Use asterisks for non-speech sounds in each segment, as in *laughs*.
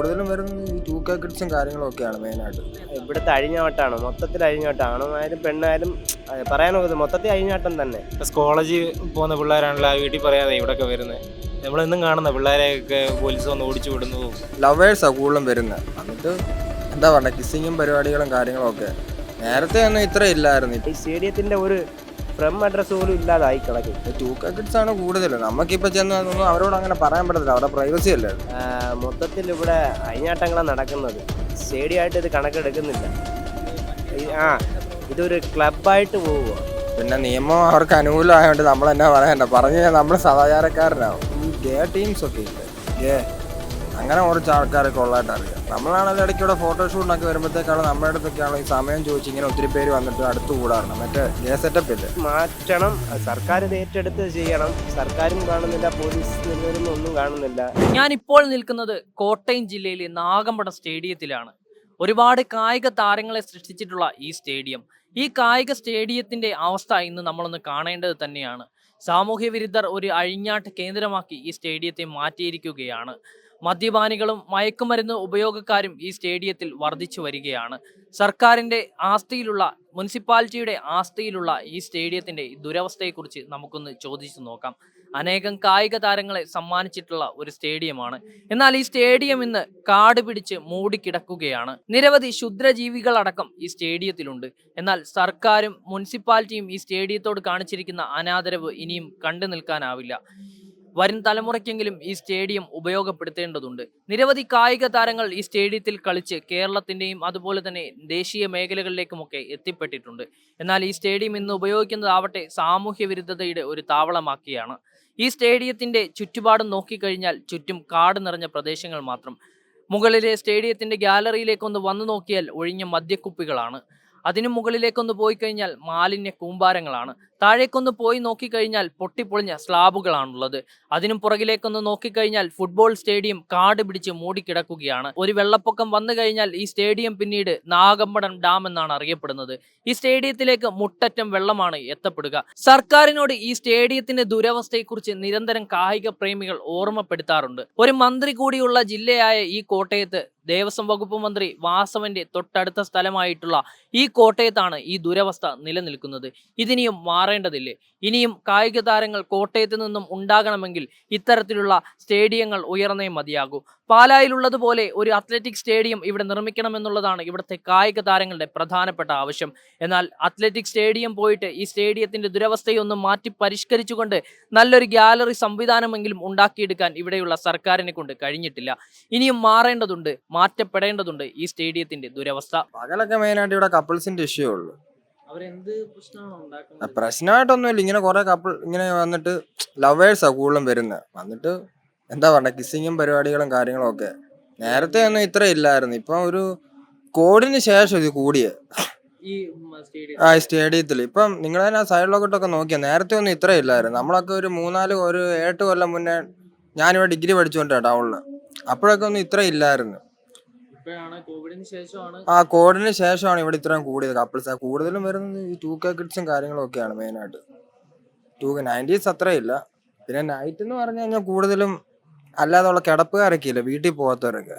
കൂടുതലും വരുന്നത് ഈ ടൂ കെ കിഡ്സും കാര്യങ്ങളും ഒക്കെയാണ് മെയിനായിട്ട്. ഇവിടുത്തെ അഴിഞ്ഞാട്ടാണ്? മൊത്തത്തിൽ അഴിഞ്ഞാട്ടം. ആണുമായാലും പെണ്ണായാലും പറയാനൊക്കെ മൊത്തത്തിൽ അഴിഞ്ഞാട്ടം തന്നെ. കോളേജിൽ പോകുന്ന പിള്ളേരാണല്ലോ ആ വീട്ടിൽ പറയാതെ ഇവിടെയൊക്കെ വരുന്നത് നമ്മളെന്നും കാണുന്ന പിള്ളേരെയൊക്കെ പോലീസ് വന്ന് ഓടിച്ചു വിടുന്നതും ലവേഴ്സാണ് കൂടുതലും വരുന്നത് എന്നിട്ട് എന്താ പറയുക കിസ്സിങ്ങും പരിപാടികളും കാര്യങ്ങളും ഒക്കെ നേരത്തെ ഒന്നും ഇത്ര ഇല്ലായിരുന്നു. ഈ സ്റ്റേഡിയത്തിന്റെ ഒരു ഫ്രം അഡ്രസ് പോലും ഇല്ലാതായി കിടക്കും. ടൂ കാക്കറ്റ്സ് ആണ് കൂടുതൽ നമുക്കിപ്പോൾ ചെന്ന് അതൊന്നും അവരോട് അങ്ങനെ പറയാൻ പറ്റത്തില്ല. അവരുടെ പ്രൈവസി അല്ലേ? മൊത്തത്തിൽ ഇവിടെ അഴിഞ്ഞാട്ടങ്ങളാണ് നടക്കുന്നത്. സ്റ്റേഡിയമായിട്ട് ഇത് കണക്കെടുക്കുന്നില്ല. ആ ഇതൊരു ക്ലബായിട്ട് പോവുക പിന്നെ നിയമം അവർക്ക് അനുകൂലമായതുകൊണ്ട് നമ്മൾ എന്നാ പറയണ്ട? പറഞ്ഞു കഴിഞ്ഞാൽ നമ്മൾ സദാചാരക്കാരനാവും ഈ ഗേ ടീംസ് ഒക്കെ ഇല്ലേ? ഗേ. അങ്ങനെ കുറച്ച് ആൾക്കാരൊക്കെ ഉള്ളതായിട്ട് അറിയാം. നമ്മളാണെങ്കിൽ ഇടയ്ക്കൂടെ ഫോട്ടോഷൂട്ടിനൊക്കെ വരുമ്പോഴത്തേക്കാണ് നമ്മുടെ അടുത്തൊക്കെയാണ് ഈ സമയം ചോദിച്ച് ഇങ്ങനെ ഒത്തിരി പേര് വന്നിട്ട് അടുത്ത് കൂടാറുണ്ട്. മറ്റേ ജെ സെറ്റപ്പ് ഇല്ലേ? മാറ്റണം. സർക്കാർ ഏറ്റെടുത്ത് ചെയ്യണം. സർക്കാരും കാണുന്നില്ല പോലീസ് ഒന്നും കാണുന്നില്ല. ഞാൻ ഇപ്പോൾ നിൽക്കുന്നത് കോട്ടയം ജില്ലയിലെ നാഗമ്പടം സ്റ്റേഡിയത്തിലാണ്. ഒരുപാട് കായിക താരങ്ങളെ സൃഷ്ടിച്ചിട്ടുള്ള ഈ സ്റ്റേഡിയം. ഈ കായിക സ്റ്റേഡിയത്തിന്റെ അവസ്ഥ ഇന്ന് നമ്മളൊന്ന് കാണേണ്ടത് തന്നെയാണ്. സാമൂഹ്യ വിരുദ്ധർ ഒരു അഴിഞ്ഞാട്ട് കേന്ദ്രമാക്കി ഈ സ്റ്റേഡിയത്തെ മാറ്റിയിരിക്കുകയാണ്. മദ്യപാനികളും മയക്കുമരുന്ന് ഉപയോഗക്കാരും ഈ സ്റ്റേഡിയത്തിൽ വർദ്ധിച്ചു വരികയാണ്. സർക്കാരിന്റെ ആസ്തിയിലുള്ള മുനിസിപ്പാലിറ്റിയുടെ ആസ്തിയിലുള്ള ഈ സ്റ്റേഡിയത്തിന്റെ ദുരവസ്ഥയെക്കുറിച്ച് നമുക്കൊന്ന് ചോദിച്ചു നോക്കാം. അനേകം കായിക താരങ്ങളെ സമ്മാനിച്ചിട്ടുള്ള ഒരു സ്റ്റേഡിയമാണ്. എന്നാൽ ഈ സ്റ്റേഡിയം ഇന്ന് കാട് പിടിച്ച് മൂടിക്കിടക്കുകയാണ്. നിരവധി ക്ഷുദ്രജീവികളടക്കം ഈ സ്റ്റേഡിയത്തിലുണ്ട്. എന്നാൽ സർക്കാരും മുനിസിപ്പാലിറ്റിയും ഈ സ്റ്റേഡിയത്തോട് കാണിച്ചിരിക്കുന്ന അനാദരവ് ഇനിയും കണ്ടു നിൽക്കാനാവില്ല വരും തലമുറയ്ക്കെങ്കിലും ഈ സ്റ്റേഡിയം ഉപയോഗപ്പെടുത്തേണ്ടതുണ്ട്. നിരവധി കായിക താരങ്ങൾ ഈ സ്റ്റേഡിയത്തിൽ കളിച്ച് കേരളത്തിന്റെയും അതുപോലെ തന്നെ ദേശീയ മേഖലകളിലേക്കുമൊക്കെ എത്തിപ്പെട്ടിട്ടുണ്ട്. എന്നാൽ ഈ സ്റ്റേഡിയം ഇന്ന് ഉപയോഗിക്കുന്നതാവട്ടെ സാമൂഹ്യ വിരുദ്ധതയുടെ ഒരു താവളമാക്കിയാണ്. ഈ സ്റ്റേഡിയത്തിന്റെ ചുറ്റുപാടും നോക്കിക്കഴിഞ്ഞാൽ ചുറ്റും കാട് നിറഞ്ഞ പ്രദേശങ്ങൾ മാത്രം. മുകളിലെ സ്റ്റേഡിയത്തിന്റെ ഗാലറിയിലേക്കൊന്ന് വന്നു നോക്കിയാൽ ഒഴിഞ്ഞ മദ്യക്കുപ്പികളാണ്. അതിനു മുകളിലേക്കൊന്ന് പോയി കഴിഞ്ഞാൽ മാലിന്യ കൂമ്പാരങ്ങളാണ്. താഴേക്കൊന്ന് പോയി നോക്കിക്കഴിഞ്ഞാൽ പൊട്ടിപ്പൊളിഞ്ഞ സ്ലാബുകളാണുള്ളത്. അതിനും പുറകിലേക്കൊന്ന് നോക്കിക്കഴിഞ്ഞാൽ ഫുട്ബോൾ സ്റ്റേഡിയം കാട് പിടിച്ച് മൂടിക്കിടക്കുകയാണ്. ഒരു വെള്ളപ്പൊക്കം വന്നു കഴിഞ്ഞാൽ ഈ സ്റ്റേഡിയം പിന്നീട് നാഗമ്പടം ഡാം എന്നാണ് അറിയപ്പെടുന്നത്. ഈ സ്റ്റേഡിയത്തിലേക്ക് മുട്ടറ്റം വെള്ളമാണ് എത്തപ്പെടുക. സർക്കാരിനോട് ഈ സ്റ്റേഡിയത്തിന്റെ ദുരവസ്ഥയെക്കുറിച്ച് നിരന്തരം കായിക പ്രേമികൾ ഓർമ്മപ്പെടുത്താറുണ്ട്. ഒരു മന്ത്രി കൂടിയുള്ള ജില്ലയായ ഈ കോട്ടയത്ത് ദേവസ്വം വകുപ്പ് മന്ത്രി വാസവന്റെ തൊട്ടടുത്ത സ്ഥലമായിട്ടുള്ള ഈ കോട്ടയത്താണ് ഈ ദുരവസ്ഥ നിലനിൽക്കുന്നത്. ഇതിനിയും മാറേണ്ടതില്ലേ? ഇനിയും കായിക താരങ്ങൾ കോട്ടയത്ത് നിന്നും ഉണ്ടാകണമെങ്കിൽ ഇത്തരത്തിലുള്ള സ്റ്റേഡിയങ്ങൾ ഉയർന്നേ മതിയാകൂ. പാലായിലുള്ളതുപോലെ ഒരു അത്ലറ്റിക് സ്റ്റേഡിയം ഇവിടെ നിർമ്മിക്കണമെന്നുള്ളതാണ് ഇവിടുത്തെ കായിക താരങ്ങളുടെ പ്രധാനപ്പെട്ട ആവശ്യം. എന്നാൽ അത്ലറ്റിക് സ്റ്റേഡിയം പോയിട്ട് ഈ സ്റ്റേഡിയത്തിന്റെ ദുരവസ്ഥയൊന്നും മാറ്റി പരിഷ്കരിച്ചുകൊണ്ട് നല്ലൊരു ഗ്യാലറി സംവിധാനമെങ്കിലും ഉണ്ടാക്കിയെടുക്കാൻ ഇവിടെയുള്ള സർക്കാരിനെ കൊണ്ട് കഴിഞ്ഞിട്ടില്ല. ഇനിയും മാറേണ്ടതുണ്ട് മാറ്റപ്പെടേണ്ടതുണ്ട് ഈ സ്റ്റേഡിയത്തിന്റെ ദുരവസ്ഥ. പകലൊക്കെ മെയിനായിട്ട് ഇവിടെ കപ്പിൾസിന്റെ ഇഷ്യൂ ഉള്ളു. പ്രശ്നമായിട്ടൊന്നുമില്ല. ഇങ്ങനെ കുറെ കപ്പിൾ ഇങ്ങനെ വന്നിട്ട് ലവേഴ്സാണ് കൂടുതലും വരുന്നത് വന്നിട്ട് എന്താ പറയുക കിസ്സിങ്ങും പരിപാടികളും കാര്യങ്ങളും ഒക്കെ. നേരത്തെ ഒന്നും ഇത്ര ഇല്ലായിരുന്നു. ഇപ്പം ഒരു കോഡിന് ശേഷം ഇത് കൂടിയ. ഈ സ്റ്റേഡിയം. ആ സ്റ്റേഡിയത്തിൽ ഇപ്പം നിങ്ങൾ തന്നെ സൈഡിലോട്ടൊക്കെ നോക്കിയാൽ നേരത്തെ ഒന്നും ഇത്ര ഇല്ലായിരുന്നു. നമ്മളൊക്കെ ഒരു മൂന്നാൽ ഒരു എട്ട് കൊല്ലം മുന്നേ ഞാനിവിടെ ഡിഗ്രി പഠിച്ചുകൊണ്ടാണ് ടൗണിൽ അപ്പോഴൊക്കെ ഒന്നും ഇത്ര ഇല്ലായിരുന്നു. ആ കോവിഡിന് ശേഷമാണ്. ആ കോഡിന് ശേഷമാണ് ഇവിടെ ഇത്രയും കൂടിയത്. കപ്പിൾസ് കൂടുതലും വരുന്നത് ഈ ടൂ കെ കിഡ്സും കാര്യങ്ങളും ഒക്കെയാണ് മെയിനായിട്ട് ടൂ നയന്റീസ് അത്രയില്ല പിന്നെ നൈറ്റ് എന്ന് പറഞ്ഞു കഴിഞ്ഞാൽ കൂടുതലും അല്ലാതെയുള്ള കിടപ്പുകാരൊക്കെ ഇല്ല? വീട്ടിൽ പോകാത്തവരൊക്കെ.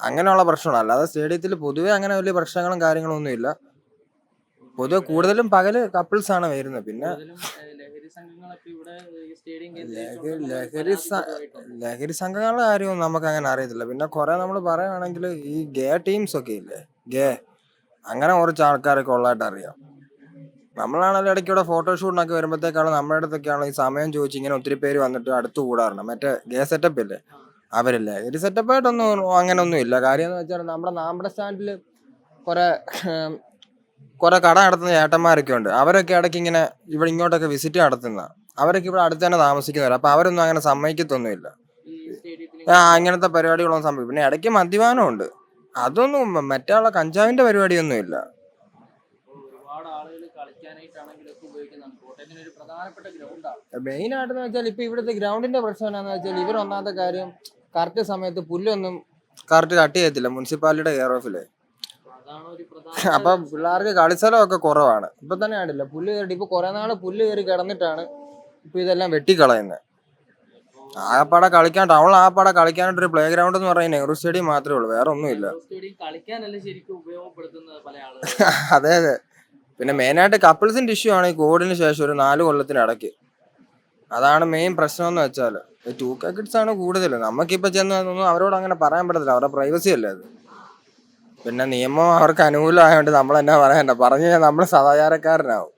അങ്ങനെയുള്ള പ്രശ്നമാണ്. അല്ലാതെ സ്റ്റേഡിയത്തിൽ പൊതുവെ അങ്ങനെ വലിയ പ്രശ്നങ്ങളും കാര്യങ്ങളും ഒന്നും ഇല്ല. പൊതുവെ കൂടുതലും പകൽ കപ്പിൾസ് ആണ് വരുന്നത്. പിന്നെ ലഹരി ലഹരി സംഘങ്ങളുടെ കാര്യമൊന്നും നമുക്ക് അങ്ങനെ അറിയത്തില്ല. പിന്നെ കുറെ നമ്മൾ പറയുകയാണെങ്കിൽ ഈ ഗേ ടീംസ് ഒക്കെ ഇല്ലേ? ഗേ. അങ്ങനെ കുറച്ച് ആൾക്കാരൊക്കെ ഉള്ളതായിട്ട് അറിയാം. നമ്മളാണെങ്കിൽ ഇവിടെ ഫോട്ടോഷൂട്ടിനൊക്കെ വരുമ്പോഴത്തേക്കാണ് നമ്മുടെ അടുത്തൊക്കെയാണ് ഈ സമയം ചോദിച്ച് ഇങ്ങനെ ഒത്തിരി പേര് വന്നിട്ട് അടുത്ത് കൂടാറുണ്ട്. മറ്റേ ഗേ സെറ്റപ്പ് ഇല്ലേ? അവരില്ലേ? ഒരു സെറ്റപ്പായിട്ടൊന്നും അങ്ങനെ ഒന്നും ഇല്ല. കാര്യം എന്ന് വെച്ചാൽ നമ്മുടെ നാമ്പട സ്റ്റാൻഡിൽ കുറെ കുറെ കട നടത്തുന്ന ചേട്ടന്മാരൊക്കെ ഉണ്ട്. അവരൊക്കെ ഇടയ്ക്ക് ഇങ്ങനെ ഇവിടെ ഇങ്ങോട്ടൊക്കെ വിസിറ്റ് നടത്തുന്ന അവരൊക്കെ ഇവിടെ അടുത്ത് തന്നെ താമസിക്കുന്നവർ അപ്പൊ അവരൊന്നും അങ്ങനെ സമ്മതിക്കത്തൊന്നുമില്ല. ആ അങ്ങനത്തെ പരിപാടികളൊന്നും സംഭവിക്കും പിന്നെ ഇടയ്ക്ക് മദ്യപാനം ഉണ്ട് അതൊന്നും മറ്റേ കഞ്ചാവിന്റെ പരിപാടിയൊന്നും ഇല്ല ഒരുപാട് ആളുകൾ കളിക്കാനായിട്ടാണെങ്കിലും ഒക്കെ ഉപയോഗിക്കുന്നതാണ്. കോട്ടയത്തിന് ഒരു പ്രധാനപ്പെട്ട ഗ്രൗണ്ടാണ് മെയിൻ ആയിട്ടെന്ന് വെച്ചാൽ ഇപ്പൊ ഇവിടുത്തെ ഗ്രൗണ്ടിന്റെ പ്രശ്നം എന്താണെന്ന് വെച്ചാൽ ഇവർ ഒന്നാമത്തെ കാര്യം കറക്റ്റ് സമയത്ത് പുല്ലൊന്നും കറക്റ്റ് കട്ട് ചെയ്യത്തില്ല. മുനിസിപ്പാലിറ്റിയുടെ കെയർ ഓഫിൽ അപ്പൊ പിള്ളേർക്ക് കളിസ്ഥലമൊക്കെ കുറവാണ്. ഇപ്പൊ തന്നെ ആയിട്ടില്ല. പുല്ല് കയറി ഇപ്പൊ കുറെ നാൾ പുല്ല് കയറി കിടന്നിട്ടാണ് ഇപ്പൊ ഇതെല്ലാം വെട്ടിക്കളയുന്നത് ആകപ്പാടെ കളിക്കാൻ ടൗണിൽ ആകപ്പാടെ കളിക്കാനായിട്ട് ഒരു പ്ലേ ഗ്രൗണ്ട് എന്ന് പറയുന്നത് നെഹ്റു സ്റ്റേഡിയം മാത്രമേ ഉള്ളൂ. വേറെ ഒന്നുമില്ല *laughs* അതെ അതെ. പിന്നെ മെയിനായിട്ട് കപ്പിൾസിന്റെ ഇഷ്യൂ ആണ് ഈ കോവിഡിന് ശേഷം ഒരു നാല് കൊല്ലത്തിനിടയ്ക്ക് അതാണ് മെയിൻ പ്രശ്നം എന്ന് വെച്ചാൽ ടൂ കെ കിഡ്സ് ആണ് കൂടുതൽ നമുക്കിപ്പോ ചെന്ന് ഒന്നും അവരോട് അങ്ങനെ പറയാൻ പറ്റത്തില്ല. അവരുടെ പ്രൈവസി അല്ലേ അത്? പിന്നെ നിയമം അവർക്ക് അനുകൂലമായതുകൊണ്ട് നമ്മൾ എന്നാ പറയണ്ട? പറഞ്ഞു കഴിഞ്ഞാൽ നമ്മൾ സദാചാരക്കാരനാവും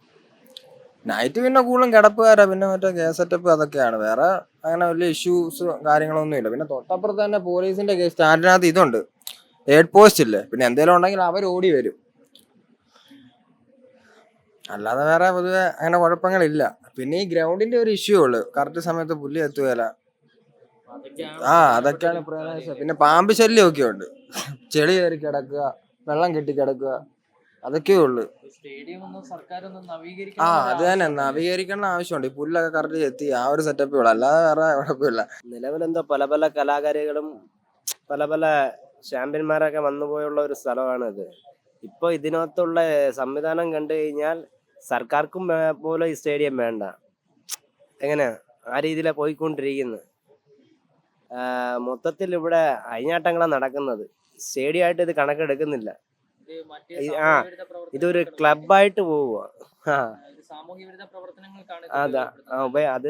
നൈറ്റ് പിന്നെ കൂടുതലും കിടപ്പുകാരാ. പിന്നെ മറ്റേ കേസ് സെറ്റപ്പ് അതൊക്കെയാണ്. വേറെ അങ്ങനെ വലിയ ഇഷ്യൂസ് കാര്യങ്ങളൊന്നും ഇല്ല. പിന്നെ തൊട്ടപ്പുറത്ത് തന്നെ പോലീസിന്റെ സ്റ്റാൻഡിനകത്ത് ഇതുണ്ട്. എയ്ഡ് പോസ്റ്റ് ഇല്ലേ? പിന്നെ എന്തെങ്കിലും ഉണ്ടെങ്കിൽ അവർ ഓടി വരും. അല്ലാതെ വേറെ പൊതുവെ അങ്ങനെ കുഴപ്പങ്ങളില്ല. പിന്നെ ഈ ഗ്രൗണ്ടിന്റെ ഒരു ഇഷ്യൂ ഉള്ളു. കറക്റ്റ് സമയത്ത് പുല്ല് എത്തുകയില്ല. ആ അതൊക്കെയാണ് പ്രയാസം പിന്നെ പാമ്പ് ശല്യം ഒക്കെ ഉണ്ട്. ചെളി കയറി കിടക്കുക വെള്ളം കെട്ടി കിടക്കുക അതൊക്കെ ഉള്ളു. ആ നവീകരിക്കണം അത് തന്നെ. നവീകരിക്കേണ്ട ആവശ്യമുണ്ട്. ഈ പുല്ലൊക്കെ കറക്റ്റ് എത്തി. ആ ഒരു സെറ്റപ്പേ ഉള്ളു. അല്ലാതെ വേറെ കുഴപ്പമില്ല. നിലവിലെന്തോ പല പല കലാകാരികളും പല പല ചാമ്പ്യന്മാരൊക്കെ വന്നുപോയുള്ള ഒരു സ്ഥലമാണിത്. ഇപ്പോൾ ഇതിനകത്തുള്ള സംവിധാനം കണ്ടു കഴിഞ്ഞാൽ സർക്കാർക്കും പോലെ ഈ സ്റ്റേഡിയം വേണ്ട. എങ്ങനെയാ ആ രീതിയിലാണ് പോയിക്കൊണ്ടിരിക്കുന്നത് മൊത്തത്തിൽ ഇവിടെ അഴിഞ്ഞാട്ടങ്ങളാണ് നടക്കുന്നത്. സ്റ്റേഡിയമായിട്ട് ഇത് കണക്കെടുക്കുന്നില്ല. ആ, ഇതൊരു. ക്ലബായിട്ട് പോവുക ആ. അതാ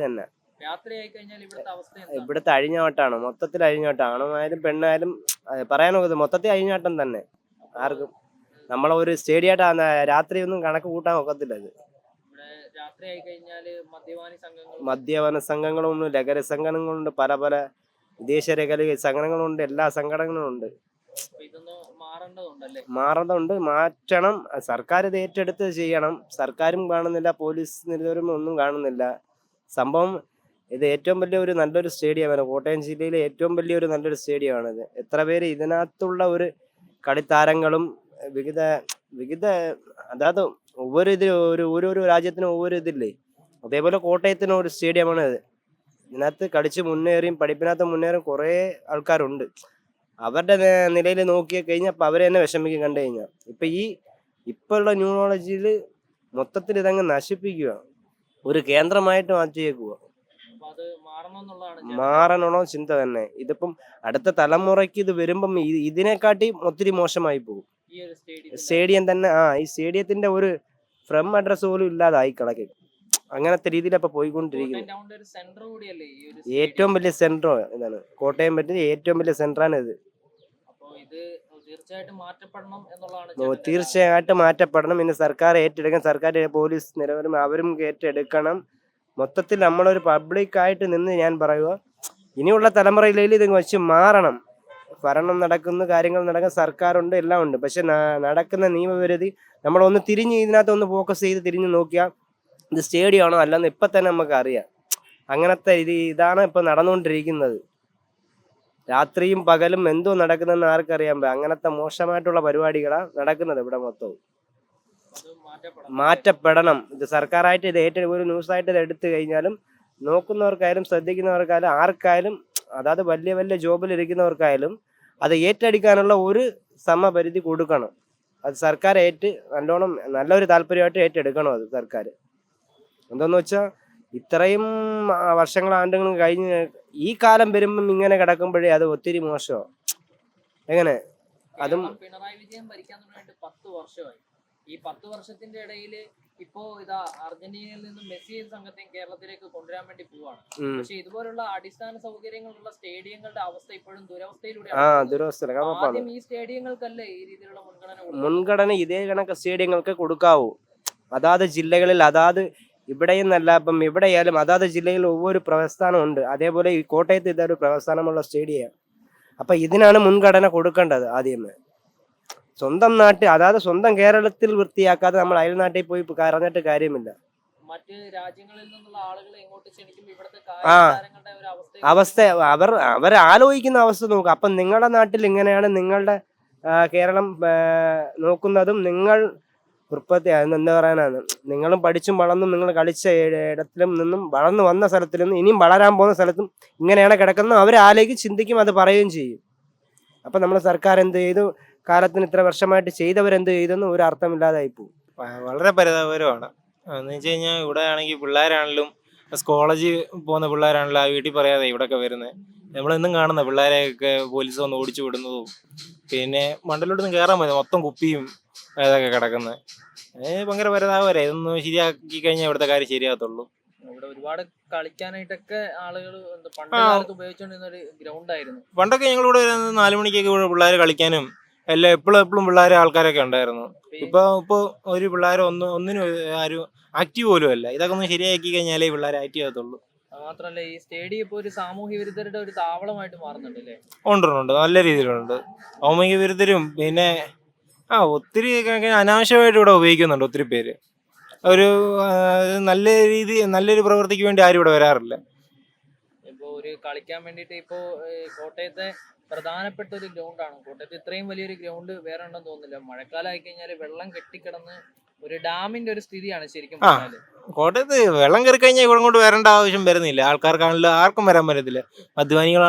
തന്നെ. ഇവിടുത്തെ അഴിഞ്ഞാട്ടാണ്. മൊത്തത്തിൽ അഴിഞ്ഞാട്ടം ആണുമായാലും പെണ്ണായാലും പറയാനൊക്കത് മൊത്തത്തിൽ അഴിഞ്ഞാട്ടം തന്നെ. ആർക്കും നമ്മളെ ഒരു സ്റ്റേഡിയായിട്ടാണ് രാത്രി ഒന്നും കണക്ക് കൂട്ടാൻ ഒക്കത്തില്ല ഇത്. മദ്യപാനി സംഘങ്ങളും മദ്യപാന സംഘങ്ങളുണ്ട് ലഹര സംഘടനകളുണ്ട് പല പല വിദേശ ലഹരി സംഘടനകളുണ്ട് എല്ലാ സംഘടനകളും ഉണ്ട്. മാറേണ്ടതുണ്ട്. മാറ്റണം. സർക്കാർ ഇത് ഏറ്റെടുത്ത് ചെയ്യണം. സർക്കാരും കാണുന്നില്ല പോലീസ് നിരന്തരം ഒന്നും കാണുന്നില്ല. സംഭവം ഇത് ഏറ്റവും വലിയ ഒരു നല്ലൊരു സ്റ്റേഡിയമാണ്. കോട്ടയം ജില്ലയിലെ ഏറ്റവും വലിയൊരു നല്ലൊരു സ്റ്റേഡിയമാണിത്. എത്ര പേര് ഇതിനകത്തുള്ള ഒരു കളിത്താരങ്ങളും വിവിധ വിവിധ അതായത് ഒവ്വൊരു ഇതിൽ ഒരു ഓരോരോ രാജ്യത്തിനും ഒവ്വൊരു ഇതില്ലേ? അതേപോലെ കോട്ടയത്തിന് ഒരു സ്റ്റേഡിയമാണ് അത്. ഇതിനകത്ത് കളിച്ച് മുന്നേറിയും പഠിപ്പിനകത്ത് മുന്നേറും കുറേ ആൾക്കാരുണ്ട്. അവരുടെ നിലയിൽ നോക്കി കഴിഞ്ഞാൽ അപ്പം അവരെ തന്നെ വിഷമിക്കും കണ്ടു കഴിഞ്ഞാൽ ഇപ്പം ഈ ഇപ്പോഴുള്ള ന്യൂറോളജിയിൽ മൊത്തത്തിൽ ഇതങ്ങ് നശിപ്പിക്കുക. ഒരു കേന്ദ്രമായിട്ട് മാറ്റിയേക്കുക. മാറണമെന്നുള്ള ചിന്ത തന്നെ. ഇതിപ്പം അടുത്ത തലമുറയ്ക്ക് ഇത് വരുമ്പം ഇതിനെക്കാട്ടി ഒത്തിരി മോശമായി പോകും. സ്റ്റേഡിയം തന്നെ ആ ഈ സ്റ്റേഡിയത്തിന്റെ ഒരു ഫ്രം അഡ്രസ് പോലും ഇല്ലാതായി കിടക്കും. അങ്ങനത്തെ രീതിയിൽ അപ്പൊ പോയിക്കൊണ്ടിരിക്കുന്നത് ഒരു ഏറ്റവും വലിയ സെന്റർ ഇതാണ്. കോട്ടയം പറ്റിയ ഏറ്റവും വലിയ സെന്ററാണ് ഇത്. തീർച്ചയായിട്ടും മാറ്റപ്പെടണം ഇനി സർക്കാർ ഏറ്റെടുക്കണം. സർക്കാർ പോലീസ് നിലവരും അവരും ഏറ്റെടുക്കണം. മൊത്തത്തിൽ നമ്മളൊരു പബ്ലിക്കായിട്ട് നിന്ന് ഞാൻ പറയുക ഇനിയുള്ള തലമുറയിലേക്ക് ഇത് വെച്ച് മാറണം. ഭരണം നടക്കുന്ന കാര്യങ്ങൾ നടക്കുന്ന സർക്കാരുണ്ട് എല്ലാം ഉണ്ട്. പക്ഷെ നടക്കുന്ന നിയമപരിധി നമ്മളൊന്ന് തിരിഞ്ഞ് ഇതിനകത്ത് ഒന്ന് ഫോക്കസ് ചെയ്ത് തിരിഞ്ഞ് നോക്കിയാൽ ഇത് സ്റ്റേഡിയം ആണോ അല്ലെന്ന് ഇപ്പം തന്നെ നമുക്ക് അറിയാം. അങ്ങനത്തെ ഇത് ഇതാണ് ഇപ്പം നടന്നുകൊണ്ടിരിക്കുന്നത്. രാത്രിയും പകലും എന്തോ നടക്കുന്നതെന്ന് ആർക്കറിയാൻ പറ്റും അങ്ങനത്തെ മോശമായിട്ടുള്ള പരിപാടികളാണ് നടക്കുന്നത് ഇവിടെ മൊത്തവും. മാറ്റപ്പെടണം. ഇത് സർക്കാരായിട്ട് ഇത് ഏറ്റവും ഒരു ന്യൂസായിട്ട് ഇത് എടുത്തു കഴിഞ്ഞാലും നോക്കുന്നവർക്കായാലും ശ്രദ്ധിക്കുന്നവർക്കായാലും ആർക്കായാലും അതായത് വലിയ വലിയ ജോബിൽ ഇരിക്കുന്നവർക്കായാലും അത് ഏറ്റെടുക്കാനുള്ള ഒരു സമപരിധി കൊടുക്കണം. അത് സർക്കാർ ഏറ്റ് നല്ലോണം നല്ലൊരു താല്പര്യമായിട്ട് ഏറ്റെടുക്കണം അത് സർക്കാർ. എന്താന്ന് വെച്ചാൽ ഇത്രയും വർഷങ്ങൾ ആണ്ടുകളും കഴിഞ്ഞ് ഈ കാലം വരുമ്പം ഇങ്ങനെ കിടക്കുമ്പോഴേ അത് ഒത്തിരി മോശമാണ് എങ്ങനെ? അതും പിണറായി വിജയൻ ഭരിക്കാൻ പത്ത് വർഷമായി. ഈ പത്ത് വർഷത്തിന്റെ ഇടയിൽ ഇപ്പോ ഇതാ അർജന്റീനയിൽ നിന്ന് മെസ്സി സംഘത്തെയും കേരളത്തിലേക്ക് കൊണ്ടുവരാൻ വേണ്ടി പോവാണ്. പക്ഷെ ഇതുപോലുള്ള അടിസ്ഥാന സൗകര്യങ്ങളുള്ള സ്റ്റേഡിയങ്ങളുടെ അവസ്ഥ ഇപ്പോഴും ദുരവസ്ഥയിലൂടെ ഈ സ്റ്റേഡിയങ്ങൾക്കല്ലേ ഈ രീതിയിലുള്ള മുൻഗണന? മുൻഗണന ഇതേ കണക്ക് സ്റ്റേഡിയങ്ങൾക്ക് കൊടുക്കാവൂ. അതാത് ജില്ലകളിൽ അതാത് ഇവിടെയും നല്ല ഇപ്പം ഇവിടെയായാലും അതാത് ജില്ലയിൽ ഒவ்வொരു പ്രസ്ഥാനമുണ്ട്. അതേപോലെ ഈ കോട്ടയത്ത് ഇതൊരു പ്രസ്ഥാനമുള്ള സ്റ്റേഡിയമാണ് അപ്പൊ ഇതിനാണ് മുൻഗണന കൊടുക്കേണ്ടത് ആദ്യമേ. സ്വന്തം നാട്ടിൽ അതായത് സ്വന്തം കേരളത്തിൽ വൃത്തിയാക്കാതെ നമ്മൾ അയൽനാട്ടിൽ പോയി കറഞ്ഞിട്ട് കാര്യമില്ല. മറ്റ് രാജ്യങ്ങളിൽ നിന്നുള്ള ആളുകളെ ഇങ്ങോട്ട് ക്ഷണിക്കുമ്പോൾ ഇവിടുത്തെ ആ. ഒരു അവസ്ഥ അവസ്ഥ അവർ അവർ ആലോചിക്കുന്ന അവസ്ഥ നോക്കുക അപ്പം നിങ്ങളുടെ നാട്ടിൽ ഇങ്ങനെയാണ് നിങ്ങളുടെ കേരളം നോക്കുന്നതും നിങ്ങൾ ഉற்பത്തി എന്താ പറയാനാണ് നിങ്ങളും പഠിച്ചും വളർന്നും നിങ്ങൾ കളിച്ച ഇട- ഇടത്തിലും നിന്നും വളർന്നു വന്ന സ്ഥലത്തിൽ നിന്നും ഇനിയും വളരാൻ പോകുന്ന സ്ഥലത്തും ഇങ്ങനെയാണ് കിടക്കുന്നത്. അവർ ആലോചിക്കും ചിന്തിക്കും അത് പറയുകയും ചെയ്യും. അപ്പം നമ്മുടെ സർക്കാർ എന്ത് ചെയ്തു? കാലത്തിന് ഇത്ര വർഷമായിട്ട് ചെയ്തവരെന്ത് ചെയ്തെന്ന് ഒരു അർത്ഥമില്ലാതായി പോകും. വളരെ പരിതാപകരമാണ്. എന്ന് വെച്ച് കഴിഞ്ഞാൽ ഇവിടെ ആണെങ്കിൽ പിള്ളേരാണെങ്കിലും കോളേജിൽ പോകുന്ന പിള്ളേരാണല്ലോ ആ വീട്ടിൽ പറയാതെ ഇവിടെയൊക്കെ വരുന്നത് നമ്മളെന്നും കാണുന്ന പിള്ളേരെയൊക്കെ പോലീസ് വന്ന് ഓടിച്ചു വിടുന്നതും പിന്നെ മണ്ടലോട്ടൊന്നും കയറാൻ പറ്റും മൊത്തം കുപ്പിയും ഇതൊക്കെ കിടക്കുന്നത് അതായത് ഭയങ്കര പരതാവരെ ഇതൊന്നും ശരിയാക്കി കഴിഞ്ഞാൽ ഇവിടുത്തെ കാര്യം ശരിയാകത്തുള്ളൂ. ഇവിടെ ഒരുപാട് കളിക്കാനായിട്ടൊക്കെ ആളുകൾ പണ്ട് ഉപയോഗിച്ചോണ്ടിരുന്ന കാലത്ത് ഉപയോഗിച്ചുകൊണ്ടിരുന്ന ഒരു ഗ്രൗണ്ട് ആയിരുന്നു. പണ്ടൊക്കെ ഞങ്ങളിവിടെ നാലു നാല് മണിക്കൊക്കെ ഇവിടെ പിള്ളേർ കളിക്കാനും എല്ലാം എപ്പോഴും എപ്പോഴും പിള്ളേരെ ആൾക്കാരൊക്കെ ഉണ്ടായിരുന്നു. ഇപ്പൊ ഇപ്പൊ ഒരു പിള്ളേർ ഒന്ന് ഒന്നിനും ആരും ആക്റ്റീവ് പോലും അല്ല. ഇതൊക്കെ ഒന്ന് ശരിയാക്കി കഴിഞ്ഞാലേ പിള്ളേർ ആക്റ്റീവ് ആകത്തുള്ളൂ മാത്രമല്ല മാത്രല്ല ഈ സ്റ്റേഡിയം ഇപ്പൊ ഒരു സാമൂഹ്യ വിരുദ്ധരുടെ ഒരു താവളമായിട്ട് മാറുന്നുണ്ട് അല്ലേ? ഉണ്ട് നല്ല രീതിയിലുണ്ട്. സാമൂഹിക വിരുദ്ധരും പിന്നെ ആ ഒത്തിരി അനാവശ്യമായിട്ട് ഇവിടെ ഉപയോഗിക്കുന്നുണ്ട് ഒത്തിരി പേര്. ഒരു നല്ല രീതി നല്ലൊരു പ്രവൃത്തിക്ക് വേണ്ടി ആരും ഇവിടെ വരാറില്ല. ഇപ്പൊ ഒരു കളിക്കാൻ വേണ്ടിയിട്ട് ഇപ്പോ കോട്ടയത്തെ പ്രധാനപ്പെട്ട ഒരു ഗ്രൗണ്ടാണ്. കോട്ടയത്ത് ഇത്രയും വലിയൊരു ഗ്രൗണ്ട് വേറെ ഉണ്ടെന്ന് തോന്നുന്നില്ല. മഴക്കാലം ആയി കഴിഞ്ഞാൽ വെള്ളം കെട്ടിക്കിടന്ന് ഒരു ഡാമിന്റെ ഒരു സ്ഥിതിയാണ് ശരിക്കും. പറഞ്ഞാൽ. കോട്ടയത്ത് വെള്ളം കയറി കഴിഞ്ഞാൽ ഇവിടെ കൊണ്ട് വരേണ്ട ആവശ്യം വരുന്നില്ല. ആൾക്കാർക്കാണെങ്കിലും ആർക്കും വരാൻ പറ്റത്തില്ല. മദ്യപാനികൾ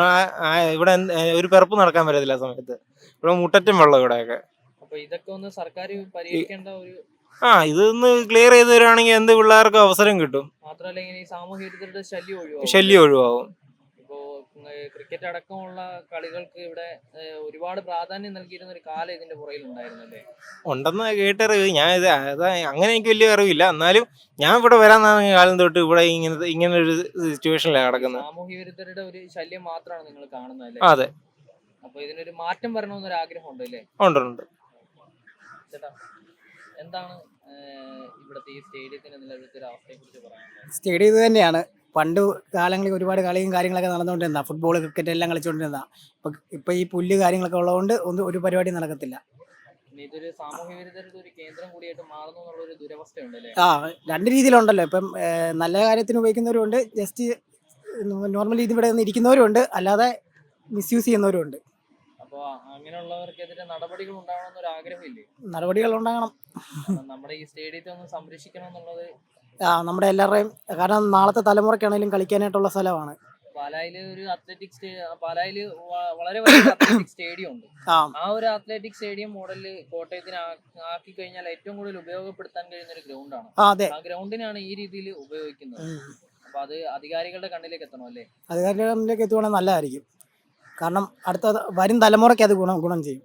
ഇവിടെ ഒരു പിറപ്പ് നടക്കാൻ പറ്റത്തില്ല ആ സമയത്ത്. ഇവിടെ മുട്ടറ്റം വെള്ളം ഇവിടെയൊക്കെ. അപ്പൊ ഇതൊക്കെ ഒന്ന് സർക്കാർ പരിഹരിക്കേണ്ട ഒരു ആ ഇതൊന്ന് ക്ലിയർ ചെയ്ത് തരുവാണെങ്കിൽ എന്ത് പിള്ളേർക്കും അവസരം കിട്ടും. മാത്രമല്ല ഇങ്ങനെ ഈ സാമൂഹ്യ ശല്യം ഒഴിവാകും ശല്യം ഒഴിവാകും ഇപ്പോ ക്രിക്കറ്റ് അടക്കമുള്ള കളികൾക്ക് ഇവിടെ ഒരുപാട് പ്രാധാന്യം നൽകിയിരുന്ന ഒരു കാലം ഇതിന്റെ പുറകിൽ ഉണ്ടായിരുന്നല്ലേ ഉണ്ടെന്ന് കേട്ടറിവ്. ഞാൻ ഇത് അങ്ങനെ എനിക്ക് വലിയ അറിവില്ല. എന്നാലും ഞാൻ ഇവിടെ വരാൻ കാലം തൊട്ട് ഇവിടെ ഇങ്ങനത്തെ ഇങ്ങനെ ഒരു സിറ്റുവേഷനിലാണ് കിടക്കുന്നത് സാമൂഹ്യ വിരുദ്ധരുടെ ഒരു ശല്യം മാത്രമാണ് നിങ്ങൾ കാണുന്നത് അല്ലേ? അതെ. അപ്പൊ ഇതിനൊരു മാറ്റം വരണമെന്നൊരു ആഗ്രഹം ഉണ്ട് അല്ലേ? ഉണ്ട് ഉണ്ട്. ചേട്ടാ എന്താണ് ഇവിടുത്തെ ഈ സ്റ്റേഡിയത്തിന്റെ നിലവിലത്തെ ഒരു അവസ്ഥയെ കുറിച്ച് പറയാനുള്ളത്? സ്റ്റേഡിയം ഇത് തന്നെയാണ്. പണ്ട് കാലങ്ങളിൽ ഒരുപാട് കളിയും കാര്യങ്ങളൊക്കെ നടന്നുകൊണ്ടിരുന്ന ഫുട്ബോൾ ക്രിക്കറ്റ് എല്ലാം കളിച്ചുകൊണ്ടിരുന്ന ഇപ്പൊ ഇപ്പൊ ഈ പുല്ല് കാര്യങ്ങളൊക്കെ ഉള്ളതുകൊണ്ട് ഒന്നും ഒരു പരിപാടി നടക്കത്തില്ല. ഇതൊരു സാമൂഹ്യ വിരുദ്ധരുടെ ഒരു കേന്ദ്രം കൂടിയായിട്ട് മാറുന്നു എന്നുള്ള ഒരു ദുരവസ്ഥയുണ്ട് അല്ലേ ആ രണ്ട് രീതിയിലുണ്ടല്ലോ. ഇപ്പം നല്ല കാര്യത്തിന് ഉപയോഗിക്കുന്നവരുണ്ട് ജസ്റ്റ് നോർമലി ഇതിവിടെ നിന്ന് ഇരിക്കുന്നവരുണ്ട് അല്ലാതെ മിസ്യൂസ് ചെയ്യുന്നവരുണ്ട്. അപ്പൊ അങ്ങനെയുള്ളവർക്കെതിരെ നടപടികൾ ഉണ്ടാവണമെന്ന് ഒരു ആഗ്രഹമില്ലേ നടപടികൾ ഉണ്ടാകണം. നമ്മുടെ ഈ സ്റ്റേഡിയത്തെ ഒന്ന് സംരക്ഷിക്കണം എന്നുള്ളത് നമ്മുടെ എല്ലാവരുടെയും കാരണം നാളത്തെ തലമുറയ്ക്കാണെങ്കിലും കളിക്കാനായിട്ടുള്ള സ്ഥലമാണ്. പാലായിൽ ഒരു അത്ലറ്റിക് പാലായിൽ വളരെ വലിയ അത്ലറ്റിക് സ്റ്റേഡിയം ഉണ്ട്. ആ. ഒരു അത്ലറ്റിക് സ്റ്റേഡിയം മോഡലിൽ കോട്ടയത്തിന് ആക്കി കഴിഞ്ഞാൽ ഏറ്റവും കൂടുതൽ ഉപയോഗപ്പെടുത്താൻ കഴിയുന്ന ഒരു ഗ്രൗണ്ടാണ് ആ ഗ്രൗണ്ടിനാണ് ഈ രീതിയിൽ ഉപയോഗിക്കുന്നത്. അപ്പൊ അത് അധികാരികളുടെ കണ്ണിലേക്ക് എത്തണം അല്ലേ? അധികാരികളുടെ കണ്ണിലേക്ക് എത്തുവാണെങ്കിൽ നല്ലതായിരിക്കും. കാരണം അടുത്ത വരും തലമുറയ്ക്ക് അത് ഗുണം ഗുണം ചെയ്യും.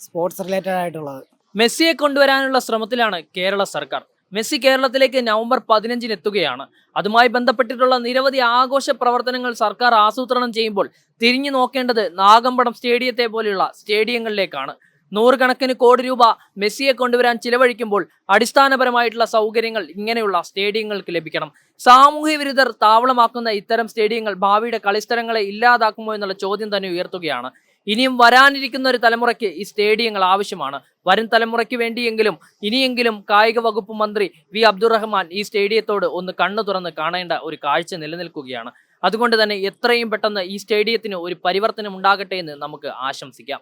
സ്പോർട്സ് റിലേറ്റഡ് ആയിട്ടുള്ളത്. മെസ്സിയെ കൊണ്ടുവരാനുള്ള ശ്രമത്തിലാണ് കേരള സർക്കാർ. മെസ്സി കേരളത്തിലേക്ക് നവംബർ പതിനഞ്ചിന് എത്തുകയാണ്. അതുമായി ബന്ധപ്പെട്ടിട്ടുള്ള നിരവധി ആഘോഷ പ്രവർത്തനങ്ങൾ സർക്കാർ ആസൂത്രണം ചെയ്യുമ്പോൾ തിരിഞ്ഞു നോക്കേണ്ടത് നാഗമ്പടം സ്റ്റേഡിയത്തെ പോലെയുള്ള സ്റ്റേഡിയങ്ങളിലേക്കാണ്. നൂറുകണക്കിന് കോടി രൂപ മെസ്സിയെ കൊണ്ടുവരാൻ ചിലവഴിക്കുമ്പോൾ അടിസ്ഥാനപരമായിട്ടുള്ള സൗകര്യങ്ങൾ ഇങ്ങനെയുള്ള സ്റ്റേഡിയങ്ങൾക്ക് ലഭിക്കണം. സാമൂഹ്യ വിരുദ്ധർ താവളമാക്കുന്ന ഇത്തരം സ്റ്റേഡിയങ്ങൾ ഭാവിയുടെ കളിസ്ഥലങ്ങളെ ഇല്ലാതാക്കുമോ എന്നുള്ള ചോദ്യം തന്നെ ഉയർത്തുകയാണ്. ഇനിയും വരാനിരിക്കുന്ന ഒരു തലമുറയ്ക്ക് ഈ സ്റ്റേഡിയങ്ങൾ ആവശ്യമാണ്. വരും തലമുറയ്ക്ക് വേണ്ടിയെങ്കിലും ഇനിയെങ്കിലും കായിക വകുപ്പ് മന്ത്രി വി അബ്ദുറഹ്മാൻ ഈ സ്റ്റേഡിയത്തോട് ഒന്ന് കണ്ണു തുറന്ന് കാണേണ്ട ഒരു കാഴ്ച നിലനിൽക്കുകയാണ്. അതുകൊണ്ട് തന്നെ എത്രയും പെട്ടെന്ന് ഈ സ്റ്റേഡിയത്തിന് ഒരു പരിവർത്തനം ഉണ്ടാകട്ടെ എന്ന് നമുക്ക് ആശംസിക്കാം.